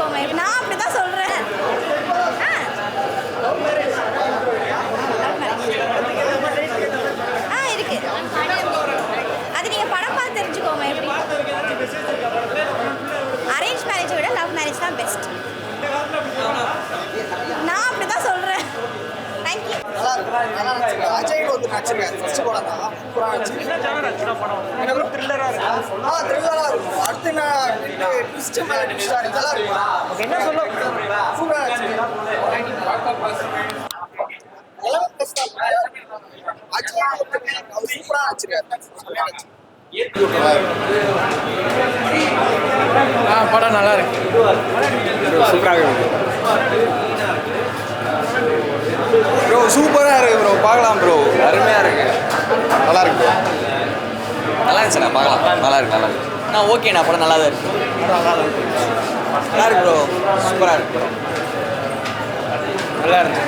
comer. First படம் தான் சூப்பராக இருந்துச்சு இருக்கும் ஆ இருக்கும். அடுத்து நான் ட்விஸ்ட் மேல ட்விஸ்ட் இதெல்லாம் இருக்கும். என்ன சொல்ல சூப்பராக இருந்துச்சு. எல்லாமே best ஆ இருக்கு. சூப்பராக நடிச்சிருக்காரு. ஆ படம் நல்லா இருக்கு. சூப்பராக இருக்கு. சூப்பராக இருக்கு ப்ரோ பார்க்கலாம் ப்ரோ அருமையாக இருக்கு. நல்லா இருக்கு நல்லா இருந்துச்சுண்ணா பார்க்கலாம். நல்லா இருக்கு நல்லா இருக்கு. நான் ஓகேண்ணா படம் நல்லா தான் இருக்கு. நல்லா இருக்கு ப்ரோ சூப்பராக இருக்கு ப்ரோ நல்லா இருந்துச்சு.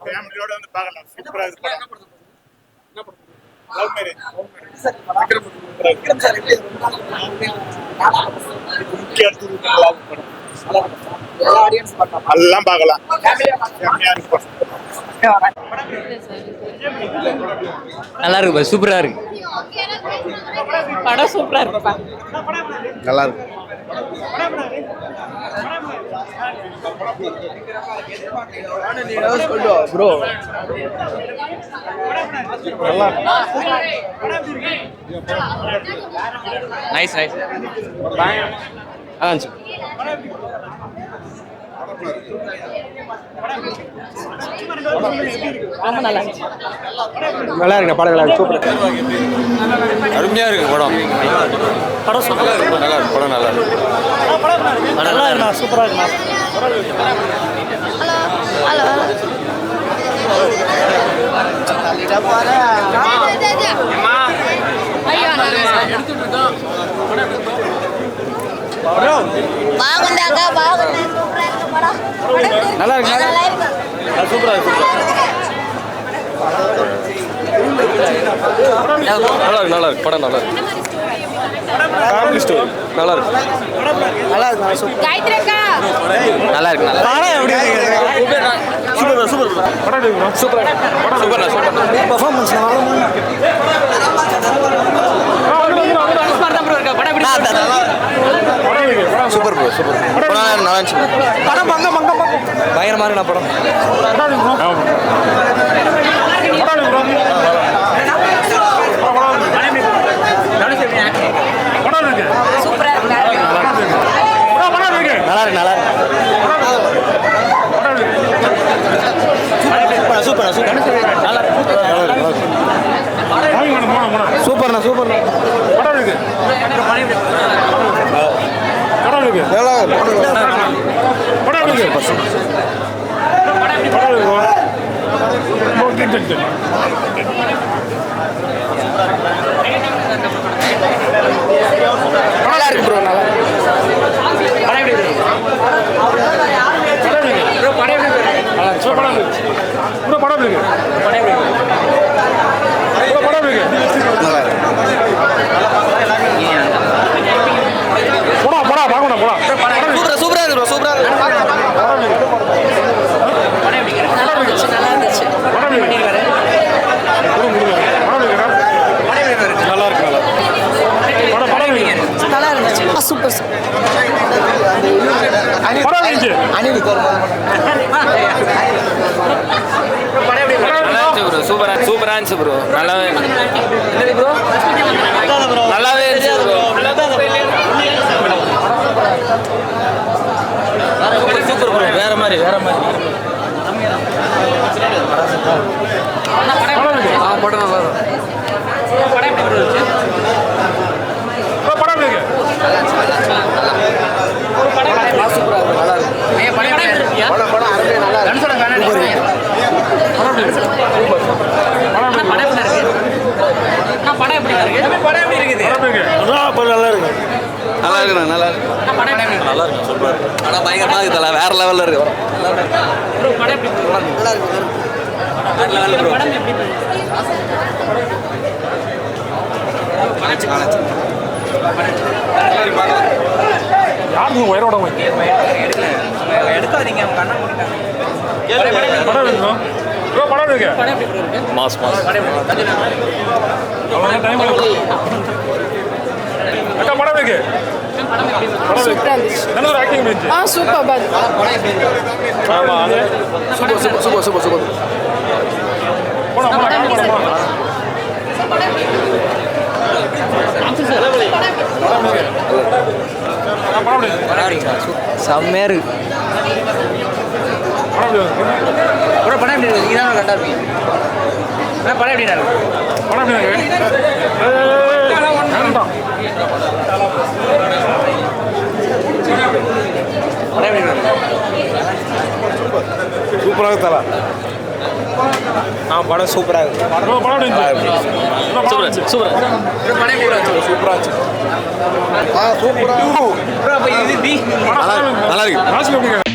ஃபேமிலியோட வந்து பார்க்கலாம். சூப்பரா இருக்கு படம்? லவ் நல்லா இருக்கு சூப்பரா பார்க்கலாம் இருக்கு படம். நல்லா இருக்கு இருக்கு படம் சூப்பரா இருக்குப்பா நல்லா இருக்கு ப்ரோ நைஸ் நைஸ் ஆ ரொம்ப நல்லா இருந்துச்சு. நல்லா இருக்கு படம் நல்லா இருக்கு சூப்பர் அருமையா இருக்கு படம். படம் சூப்பரா இருக்கு நல்லா இருக்கு படம் நல்லா இருக்கு நல்லா இருக்குண்ணா சூப்பரா இருக்குண்ணா ஹலோ బాగుందాక బాగుంది நல்லா இருக்கு நல்லா இருக்கு சூப்பரா இருக்கு நல்லா இருக்கு நல்லா இருக்கு படம் நல்லா இருக்கு ஃபேமிலி ஸ்டோரி நல்லா இருக்கு நல்லா இருக்கு சூப்பர் காயத்ரி அக்கா நல்லா இருக்கு நல்லா படம் எப்படி super super super super super performance super bro super படம் நல்லா இருந்துச்சு படம் பங்க பங்க பயங்கரமா இருக்கு படம் நல்லா இருக்கு. நல்லா இருக்கு. சூப்பர் சூப்பர் நல்லா சூப்பர்ண்ணா சூப்பர்ண்ணா நல்லா இருக்கு ப்ரோ நல்லா சூப்பரா சூப்பரா இருக்கு ப்ரோ சூப்பரா நல்லா இருக்கு நல்லா நல்லா இருந்துச்சு சூப்பர் அனில் நல்லா இருந்துச்சு ப்ரோ சூப்பராக இருந்துச்சு ப்ரோ நல்லா ப்ரோ நல்லாவே இருந்துச்சு ப்ரோ சூப்பர் ப்ரோ வேற மாதிரி வேற மாதிரி ஆ படம் நல்லா இருக்கும் நல்லா இருக்கு நல்லா இருக்கு நல்லா இருக்கு சூப்பர் ஆனால் பயங்கரமா இருக்கு தல வேற லெவல்ல இருக்கு யாருக்கு உயரோட எடுக்காதீங்க அவங்க அண்ணா படம் வேணும் ப்ரோ படம் இருக்கு மாஸ் மாஸ். அவ்வளோ டைம் அக்கா படம் இருக்கு படம் இருக்கு நல்ல ஒரு ஆக்டிங் இருந்துச்சு. ஆ சூப்பர் அது super super super super super. செம்மையா இருக்கு. படம் எப்படி இருக்கு? நீங்க தான் கரெக்டாக இருப்பீங்க அண்ணா, படம் எப்படி இருக்கு? படம் இருக்கு? வேண்டாம் படம் எப்படி இருக்கு சூப்பராக தரா ஆ படம் சூப்பராக இருக்கு. சூப்பராக சூப்பராக நல்லா இருக்கு.